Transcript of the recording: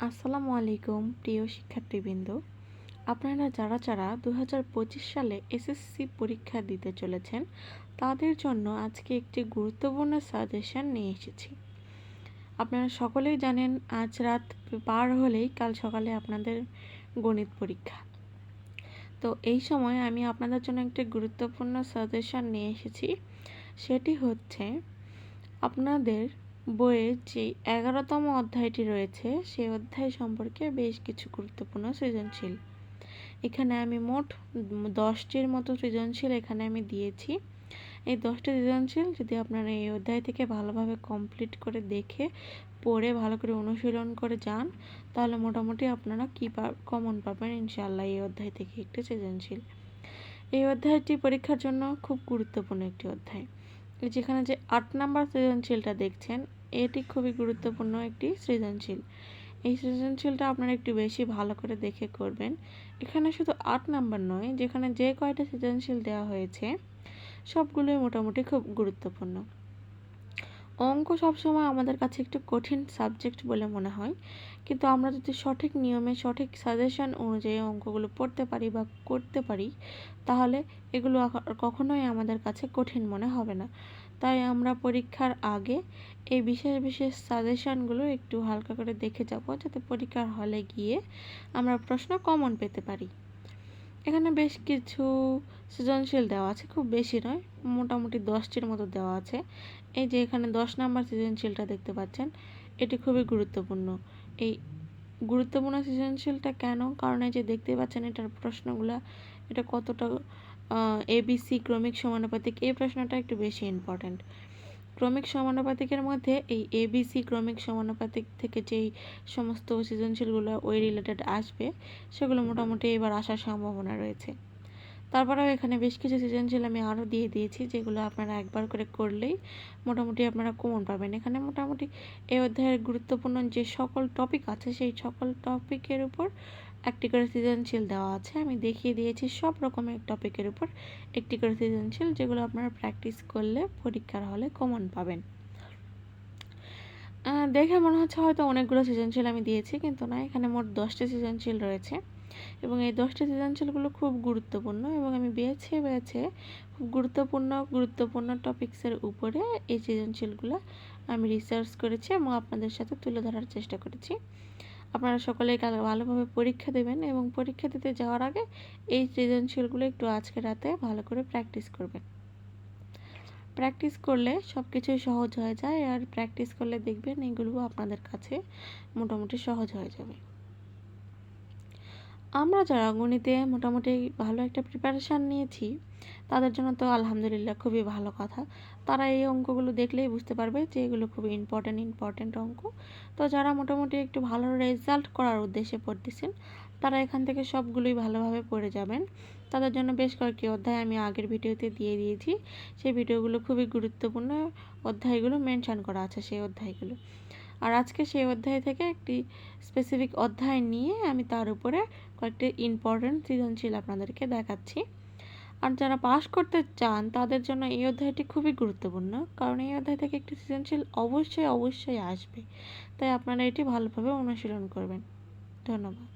আসসালামু আলাইকুম, প্রিয় শিক্ষার্থীবৃন্দ। আপনারা যারা যারা দু হাজার পঁচিশ সালে এসএসসি পরীক্ষা দিতে চলেছেন, তাদের জন্য আজকে একটি গুরুত্বপূর্ণ সাজেশন নিয়ে এসেছি। আপনারা সকলেই জানেন, আজ রাত পার হলেই কাল সকালে আপনাদের গণিত পরীক্ষা। তো এই সময় আমি আপনাদের জন্য একটি গুরুত্বপূর্ণ সাজেশন নিয়ে এসেছি। সেটি হচ্ছে, আপনাদের বইয়ের যে এগারোতম অধ্যায়টি রয়েছে সেই অধ্যায় সম্পর্কে বেশ কিছু গুরুত্বপূর্ণ সৃজনশীল। এখানে আমি মোট দশটির মতো সৃজনশীল এখানে আমি দিয়েছি। এই দশটি সৃজনশীল যদি আপনারা এই অধ্যায় থেকে ভালোভাবে কমপ্লিট করে দেখে, পড়ে, ভালো করে অনুশীলন করে যান, তাহলে মোটামুটি আপনারা কী কমন পাবেন ইনশাআল্লাহ এই অধ্যায় থেকে একটি সৃজনশীল। এই অধ্যায়টি পরীক্ষার জন্য খুব গুরুত্বপূর্ণ একটি অধ্যায়। যেখানে যে আট নাম্বার সৃজনশীলটা দেখছেন, এটি খুবই গুরুত্বপূর্ণ একটি সৃজনশীল। এই সৃজনশীলটা আপনারা একটু বেশি ভালো করে দেখে করবেন। এখানে শুধু আট নাম্বার নয়, যেখানে যে কয়টা সৃজনশীল দেওয়া হয়েছে, সবগুলোই মোটামুটি খুব গুরুত্বপূর্ণ। অঙ্ক সবসময় আমাদের কাছে একটু কঠিন সাবজেক্ট বলে মনে হয়। কিন্তু আমরা যদি সঠিক নিয়মে, সঠিক সাজেশন অনুযায়ী অঙ্কগুলো পড়তে পারি বা করতে পারি, তাহলে এগুলো কখনোই আমাদের কাছে কঠিন মনে হবে না। তাই আমরা পরীক্ষার আগে এই বিশেষ বিশেষ সাজেশনগুলো একটু হালকা করে দেখে যাব, যাতে পরীক্ষার হলে গিয়ে আমরা প্রশ্ন কমন পেতে পারি। এখানে বেশ কিছু সৃজনশীল দেওয়া আছে, খুব বেশি নয়, মোটামুটি দশটির মতো দেওয়া আছে। এই যে এখানে দশ নাম্বার সৃজনশীলটা দেখতে পাচ্ছেন, এটি খুবই গুরুত্বপূর্ণ। এই গুরুত্বপূর্ণ সৃজনশীলটা কেন? কারণ এই যে দেখতে পাচ্ছেন, এটার প্রশ্নগুলো, এটা কতটা এবিসি ক্রমিক সমানুপাতিক, এই প্রশ্নটা একটু বেশি ইম্পর্ট্যান্ট ক্রমিক সমানুপাতিকের মধ্যে এই এবিসি ক্রমিক সমানুপাতিক থেকে যেই সমস্ত সৃজনশীলগুলো ওই রিলেটেড আসবে, সেগুলো মোটামুটি এবার আসার সম্ভাবনা রয়েছে। তারপরেও এখানে বেশ কিছু সৃজনশীল আমি আরও দিয়ে দিয়েছি, যেগুলো আপনারা একবার করে করলেই মোটামুটি আপনারা কমন পাবেন। এখানে মোটামুটি এই অধ্যায়ের গুরুত্বপূর্ণ যে সকল টপিক আছে, সেই সকল টপিকের উপর একটি করে সৃজনশীল দেওয়া আছে। আমি দেখিয়ে দিয়েছি সব রকমের টপিকের উপর একটি করে সৃজনশীল, যেগুলো আপনারা প্র্যাকটিস করলে পরীক্ষার হলে কমন পাবেন। দেখে মনে হচ্ছে হয়তো অনেকগুলো সৃজনশীল আমি দিয়েছি, কিন্তু না, এখানে মোট দশটি সৃজনশীল রয়েছে। এবং এই দশটি সৃজনশীলগুলো খুব গুরুত্বপূর্ণ এবং আমি বেছে বেছে খুব গুরুত্বপূর্ণ গুরুত্বপূর্ণ টপিক্সের উপরে এই সৃজনশীলগুলো আমি রিসার্চ করেছি এবং আপনাদের সাথে তুলে ধরার চেষ্টা করেছি। আপনারা সকলে ভালোভাবে পরীক্ষা দেবেন এবং পরীক্ষা দিতে যাওয়ার আগে এই সৃজনশীলগুলো একটু আজকে রাতে ভালো করে প্র্যাকটিস করবেন। প্র্যাকটিস করলে সব কিছুই সহজ হয়ে যায় আর প্র্যাকটিস করলে দেখবেন এগুলো আপনাদের কাছে মোটামুটি সহজ হয়ে যাবে। আমরা যারা গণিতে মোটামুটি ভালো একটা প্রিপারেশান নিয়েছি, তাদের জন্য তো আলহামদুলিল্লাহ খুবই ভালো কথা। তারা এই অঙ্কগুলো দেখলেই বুঝতে পারবে যে এগুলো খুবই ইম্পর্ট্যান্ট ইম্পর্ট্যান্ট অঙ্ক। তো যারা মোটামুটি একটু ভালো রেজাল্ট করার উদ্দেশ্যে পড়তেছেন, তারা এখান থেকে সবগুলোই ভালোভাবে পড়ে যাবেন। তাদের জন্য বেশ কয়েকটি অধ্যায় আমি আগের ভিডিওতে দিয়ে দিয়েছি। সেই ভিডিওগুলো খুবই গুরুত্বপূর্ণ অধ্যায়গুলো মেনশান করা আছে, সেই অধ্যায়গুলো। আর আজকে সেই অধ্যায় থেকে একটি স্পেসিফিক অধ্যায় নিয়ে আমি তার উপরে কয়েকটি ইম্পর্ট্যান্ট সৃজনশীল আপনাদেরকে দেখাচ্ছি। আর যারা পাশ করতে চান, তাদের জন্য এই অধ্যায়টি খুবই গুরুত্বপূর্ণ, কারণ এই অধ্যায় থেকে একটি সৃজনশীল অবশ্যই অবশ্যই আসবে। তাই আপনারা এটি ভালোভাবে অনুশীলন করবেন। ধন্যবাদ।